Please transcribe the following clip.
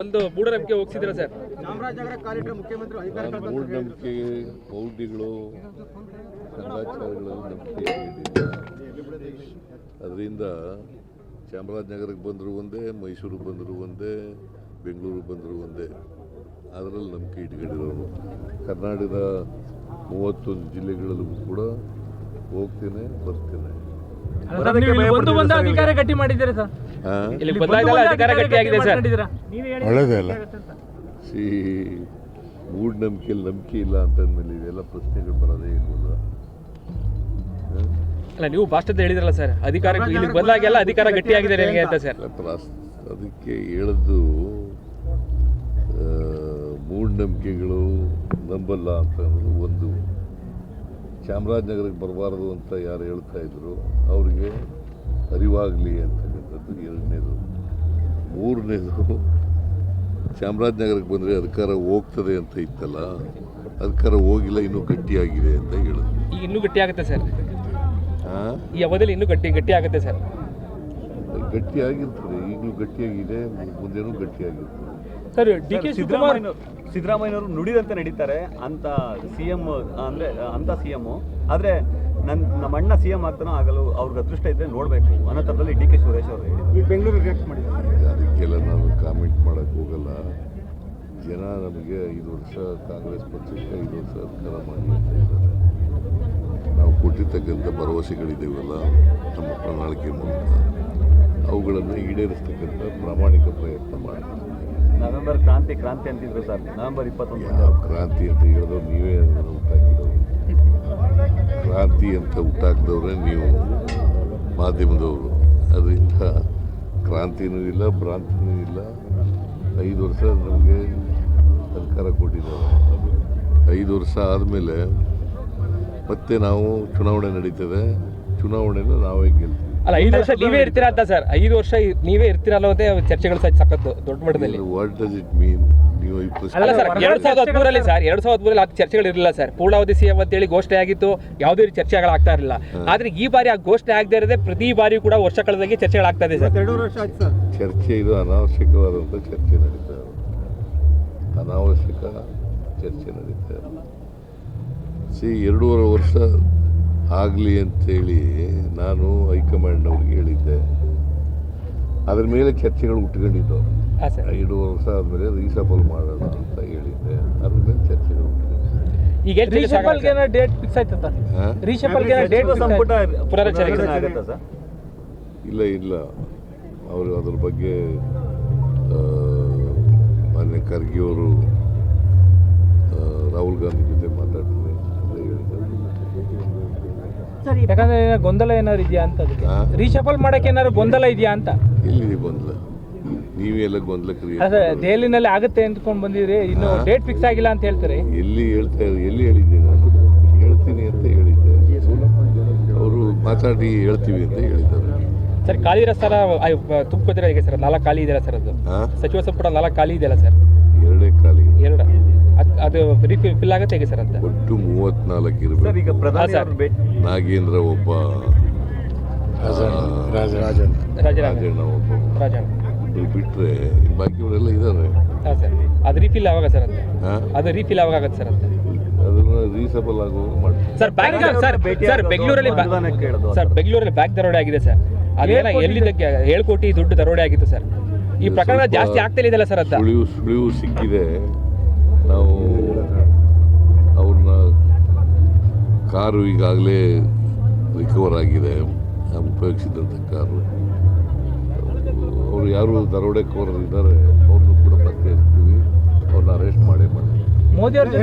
ಒಂದು ಮೂಢನಂಬಿಕೆ ಹೋಗ್ಸಿದ್ರ ಸರ್? ಮೂಢನಂಬಿಕೆ ನಂಬಿಕೆ ಇಟ್ಟಿಲ್ಲ ಅದರಿಂದ ಚಾಮರಾಜನಗರಕ್ಕೆ ಬಂದರೂ ಒಂದೇ ಮೈಸೂರಿಗೆ ಬಂದರೂ ಒಂದೇ ಬೆಂಗಳೂರಿಗೆ ಬಂದರೂ ಒಂದೇ. ಅದರಲ್ಲಿ ನಂಬಿಕೆ ಇಟ್ಕೊಂಡಿರೋರು. ಕರ್ನಾಟಕದ ಮೂವತ್ತೊಂದು ಜಿಲ್ಲೆಗಳಲ್ಲೂ ಕೂಡ ಹೋಗ್ತೇನೆ ಬರ್ತೇನೆ. ಅಧಿಕಾರ ಗಟ್ಟಿ ಮಾಡಿದ್ದೀರಾ ಸರ್? ಇಲ್ಲಿ ಬಂದಾಗೆಲ್ಲ ಅಧಿಕಾರ ಗಟ್ಟಿಯಾಗಿದೆ ಸರ್. ಒಳ್ಳೇದೇ ಅಲ್ಲ. ಸಿ ಮೂಢನಂಬಿಕೆಯಲ್ಲಿ ನಂಬಿಕೆ ಇಲ್ಲ ಅಂತಂದ್ಮೇಲೆ ಇದೆಲ್ಲ ಪ್ರಶ್ನೆಗಳು ಬರೋದೇ ಇರ್ಬೋದು ಅಲ್ಲ ನೀವು ಭಾಷಣದ ಹೇಳಿದ್ರಲ್ಲ ಸರ್ ಅಧಿಕಾರ ಇಲ್ಲಿ ಬದಲಾಗೆಲ್ಲ ಅಧಿಕಾರ ಗಟ್ಟಿಯಾಗಿದೆ ನಿಮಗೆ ಅಂತ ಸರ್. ಅದಕ್ಕೆ ಹೇಳದ್ದು ಮೂಡ್ ಮೂಢನಂಬಿಕೆಗಳು ನಂಬಲ್ಲ ಅಂತ ಒಂದು. ಚಾಮರಾಜನಗರಕ್ಕೆ ಬರಬಾರ್ದು ಅಂತ ಯಾರು ಹೇಳ್ತಾ ಇದ್ರು ಅವರಿಗೆ ಅರಿವಾಗಲಿ ಎರಡನೇದು ಮೂರನೇದು ಚಾಮರಾಜನಗರಕ್ಕೆ ಬಂದರೆ ಅಧಿಕಾರ ಹೋಗ್ತದೆ ಅಂತ ಇತ್ತಲ್ಲ ಅಧಿಕಾರ ಹೋಗಿಲ್ಲ ಇನ್ನೂ ಗಟ್ಟಿಯಾಗಿದೆ ಅಂತ ಹೇಳಿದ್ರು ಈಗ ಇನ್ನೂ ಗಟ್ಟಿ ಆಗುತ್ತೆ ಸರ್ ಈ ಅವಧಿಯಲ್ಲಿ ಇನ್ನೂ ಗಟ್ಟಿ ಗಟ್ಟಿ ಆಗುತ್ತೆ ಸರ್. ಗಟ್ಟಿಯಾಗಿರ್ತದೆ ಈಗಲೂ ಗಟ್ಟಿಯಾಗಿದೆ ಮುಂದೆನೂ ಗಟ್ಟಿಯಾಗಿರ್ತದೆ. ಸರ್ ಡಿ ಕೆ ಸಿದ್ದರಾಮಯ್ಯ ಸಿದ್ದರಾಮಯ್ಯನವರು ನುಡಿದಂತೆ ನಡೀತಾರೆ ಅಂತ ಸಿ ಎಂ ಅಂದರೆ ಅಂತ ಸಿ ಎಮ್ಮು ಆದರೆ ನನ್ನ ನಮ್ಮ ಅಣ್ಣ ಸಿ ಎಂ ಆಗ್ತಾನೋ ಆಗಲು ಅವ್ರಿಗೆ ಅದೃಷ್ಟ ಇದ್ದರೆ ನೋಡಬೇಕು. ಅನ್ನೋ ಥರದಲ್ಲಿ ಡಿ ಕೆ ಸುರೇಶ್ ಅವರು ಹೇಳಿ ಈ ಬೆಂಗಳೂರು ರಿಯಾಕ್ಟ್ ಮಾಡಿದ್ದಾರೆ ಅದಕ್ಕೆಲ್ಲ ನಾನು ಕಾಮೆಂಟ್ ಮಾಡೋಕ್ಕೆ ಹೋಗಲ್ಲ. ಜನ ನಮಗೆ ಐದು ವರ್ಷ ಕಾಂಗ್ರೆಸ್ ಪಕ್ಷಕ್ಕೆ ಐದು ವರ್ಷ ಅಧಿಕಾರ ಮಾಡಿ ಅಂತ ಇದ್ದಾರೆ. ನಾವು ಕೊಟ್ಟಿರ್ತಕ್ಕಂಥ ಭರವಸೆಗಳಿದ್ದೀವಲ್ಲ ನಮ್ಮ ಪ್ರಣಾಳಿಕೆ ಮೂಲಕ. ಅವುಗಳನ್ನು ಈಡೇರಿಸ್ತಕ್ಕಂಥ ಪ್ರಾಮಾಣಿಕ ಪ್ರಯತ್ನ ಮಾಡ್ತೀವಿ ನವೆಂಬರ್ ಕ್ರಾಂತಿ ಕ್ರಾಂತಿ ಅಂತಿದ್ರು ಸರ್. ನವೆಂಬರ್ ಇಪ್ಪತ್ತೊಂದು ಯಾವ ಕ್ರಾಂತಿ ಅಂತ ಹೇಳಿದ್ರು ನೀವೇ ಹುಟ್ಟಾಕಿದವರು ಕ್ರಾಂತಿ ಅಂತ ಹುಟ್ಟಾಕಿದವ್ರೆ ನೀವು ಮಾಧ್ಯಮದವರು. ಅದರಿಂದ ಕ್ರಾಂತಿನೂ ಇಲ್ಲ ಭ್ರಾಂತಿನೂ ಇಲ್ಲ. ಐದು ವರ್ಷ ನಮಗೆ ಸರ್ಕಾರ ಕೊಟ್ಟಿದ್ದಾರೆ. ಐದು ವರ್ಷ ಆದಮೇಲೆ ಮತ್ತೆ ನಾವು ಚುನಾವಣೆ ನಡೀತದೆ. ಚುನಾವಣೆನ ನಾವೇ ಗೆಲ್ತೀವಿ. ಅಲ್ಲ ಐದು ವರ್ಷ ನೀವೇ ಇರ್ತೀರಾ ಅಂತ ಸರ್? ಐದು ವರ್ಷ ನೀವೇ ಇರ್ತೀರಾ ಅಂತ ಚರ್ಚೆಗಳು ಸಹ ಸಖತ್ತು ದೊಡ್ಡ ಮಟ್ಟದಲ್ಲಿ. ವಾಟ್ ಡಸ್ ಇಟ್ ಮೀನ್ ನೀವು ಅಲ್ಲ ಸರ್ ಎರಡ್ ಸಾವಿರದ ಹದಿಮೂರಲ್ಲಿ ಸರ್ ಎರಡ್ ಸಾವಿರದ ಹದಿಮೂರಲ್ಲಿ ಆ ಚರ್ಚೆಗಳು ಇರಲಿಲ್ಲ ಸರ್. ಪೂರ್ಣಾವಧಿ ಸಿಎಂ ಅಂತೇಳಿ ಘೋಷಣೆ ಆಗಿತ್ತು ಯಾವುದೇ ರೀತಿ ಚರ್ಚೆಗಳಾಗ್ತಾ ಇರಲಿಲ್ಲ. ಆದ್ರೆ ಈ ಬಾರಿ ಆ ಘೋಷಣೆ ಆಗದೇ ಇರದೆ ಪ್ರತಿ ಬಾರಿ ಕೂಡ ವರ್ಷ ಚರ್ಚೆಗಳು ಆಗ್ತಾಯಿದೆ ಇದೆ ಸರ್. ಎರಡೂವರೆ ವರ್ಷ ಆಯ್ತು ಸರ್. ಚರ್ಚೆ ಇದು ಅನಾವಶ್ಯಕವಾದಂಥ ಚರ್ಚೆ ನಡೀತಾ ಇದೆ. ಅನಾವಶ್ಯಕ ಚರ್ಚೆ ನಡೀತಾ ಇದೆ. ಸಿ ಎರಡೂವರೆ ವರ್ಷ ಆಗಲಿ ಅಂತೇಳಿ ನಾನು ಹೈಕಮಾಂಡ್ನವ್ರಿಗೆ ಹೇಳಿದ್ದೆ. ಅದ್ರ ಮೇಲೆ ಚರ್ಚೆಗಳು ಉಟ್ಕೊಂಡಿದ್ದು ಐದು ವರ್ಷ ಆದಮೇಲೆ ರೀಸಫಲ್ ಮಾಡೋಣ ಅಂತ ಹೇಳಿದ್ದೆ. ಅದ್ರ ಮೇಲೆ ಚರ್ಚೆಗಳು ಈಗ ಡೇಟ್ ಫಿಕ್ಸ್ ಡೇಟ್ ಸಂಪುಟ ಪುನರಚನೆ ಇಲ್ಲ ಇಲ್ಲ. ಅವರು ಅದ್ರ ಬಗ್ಗೆ ಮೊನ್ನೆ ಮಾನ್ಯ ಖರ್ಗೆ ಅವರು ರಾಹುಲ್ ಗಾಂಧಿ ಜೊತೆ ಯಾಕಂದ್ರೆ ಏನೋ ಗೊಂದಲ ಏನಾದ್ರು ಇದೆಯಾ ಅಂತ ಅದಕ್ಕೆ. ಹಾ? ರೀಶಫಲ್ ಮಾಡಕ್ಕೆ ಏನಾದ್ರು ಗೊಂದಲ ಇದೆಯಾ ಅಂತ. ಇಲ್ಲಿ ಗೊಂದಲ. ನೀವೆಲ್ಲ ಗೊಂದಲ ಕ್ರಿಯೇಟ್ ಅದೇ ದೆಹಲಿನಲ್ಲಿ ಆಗುತ್ತೆ ಅಂದ್ಕೊಂಡು ಬಂದಿದ್ರಿ ಇನ್ನು ಡೇಟ್ ಫಿಕ್ಸ್ ಆಗಿಲ್ಲ ಅಂತ ಹೇಳ್ತಾರೆ. ಎಲ್ಲಿ ಹೇಳ್ತಾ ಎಲ್ಲಿ ಹೇಳಿದ್ದೆ ನಾನು? ಹೇಳ್ತೀನಿ ಅಂತ ಹೇಳಿದ್ದೆ ಅವರು ಮಾತಾಡಿ ಹೇಳ್ತೀವಿ ಅಂತ ಹೇಳಿದ್ದಾರೆ. ಸರ್ ಖಾಲಿ ಇರೋ ಸರ್ ತುಂಬಿದ್ರೆ ಹೇಗೆ ಸರ್ ನಾಲ್ಕು ಖಾಲಿ ಇದೆಯಲ್ಲ ಸರ್ ಅದು. ಹಾಂ. ಸಚಿವ ಸಂಪುಟ ನಾಲ್ಕು ಖಾಲಿ ಇದೆಯಲ್ಲ ಸರ್. ಅದ್- ರಿಫಿಲ್ ಫಿಲ್ ಆಗುತ್ತೆ ಹೇಗೆ ಸರ್ ಅಂತ? ಒಟ್ಟು ಮೂವತ್ನಾಲ್ಕು ಸರ್ ಇರಬೇಕು ಈಗ ಪ್ರಧಾನಿ. ಅವರು ಭೇಟಿ ನಾಗೇಂದ್ರ ಒಬ್ಬ ರಾಜೀನಾಮೆ ರಾಜಣ್ಣ ಒಬ್ಬ. ರಾಜಣ್ಣ ಬಿಟ್ಟರೆ ಬಿಟ್ರೆ ಬಾಕಿಯವರೆಲ್ಲ ಇದ್ದಾರೆ. ಹಾಂ ಸರ್. ಅದು ರಿಫಿಲ್ ಯಾವಾಗ ಸರ್ ಅಂತ? ಹಾ? ಅದು ರಿಫಿಲ್ ಯಾವಾಗ ಆಗುತ್ತೆ ಸರ್ ಅಂತ? ಅದು ರೀಸಬಲ್ ಆಗುವಾಗ ಸರ್ ಬ್ಯಾಂಕ್ ಸರ್ ಸರ್ ಬೆಂಗಳೂರಲ್ಲಿ ಸರ್ ಬೆಂಗಳೂರಲ್ಲಿ ಬ್ಯಾಂಕ್ ದರೋಡೆ ಆಗಿದೆ ಸರ್. ಅದೇನ ಎಲ್ಲಿದ್ದಕ್ಕೆ ಏಳು ಕೋಟಿ ದುಡ್ಡು ದರೋಡೆ ಆಗಿತ್ತು ಸರ್. ಈ ಪ್ರಕರಣ ಜಾಸ್ತಿ ಆಗ್ತಾ ಇದೆಯಲ್ಲ ಸರ್ ಅಂತ? ಸುಳಿವು ಸುಳಿವು ಸಿಕ್ಕಿದೆ. ನಾವು ಅವ್ರನ್ನ ಕಾರು ಈಗಾಗಲೇ ರಿಕವರ್ ಆಗಿದೆ. ಉಪಯೋಗಿಸಿದಂಥ ಕಾರು. ಅವರು ಯಾರು ದರೋಡೆಕೋರರು ಇದ್ದಾರೆ ಅವ್ರನ್ನೂ ಕೂಡ ಪತ್ತೆ ಇರ್ತೀವಿ ಅವ್ರನ್ನ ಅರೆಸ್ಟ್ ಮಾಡೇ ಜೊತೆ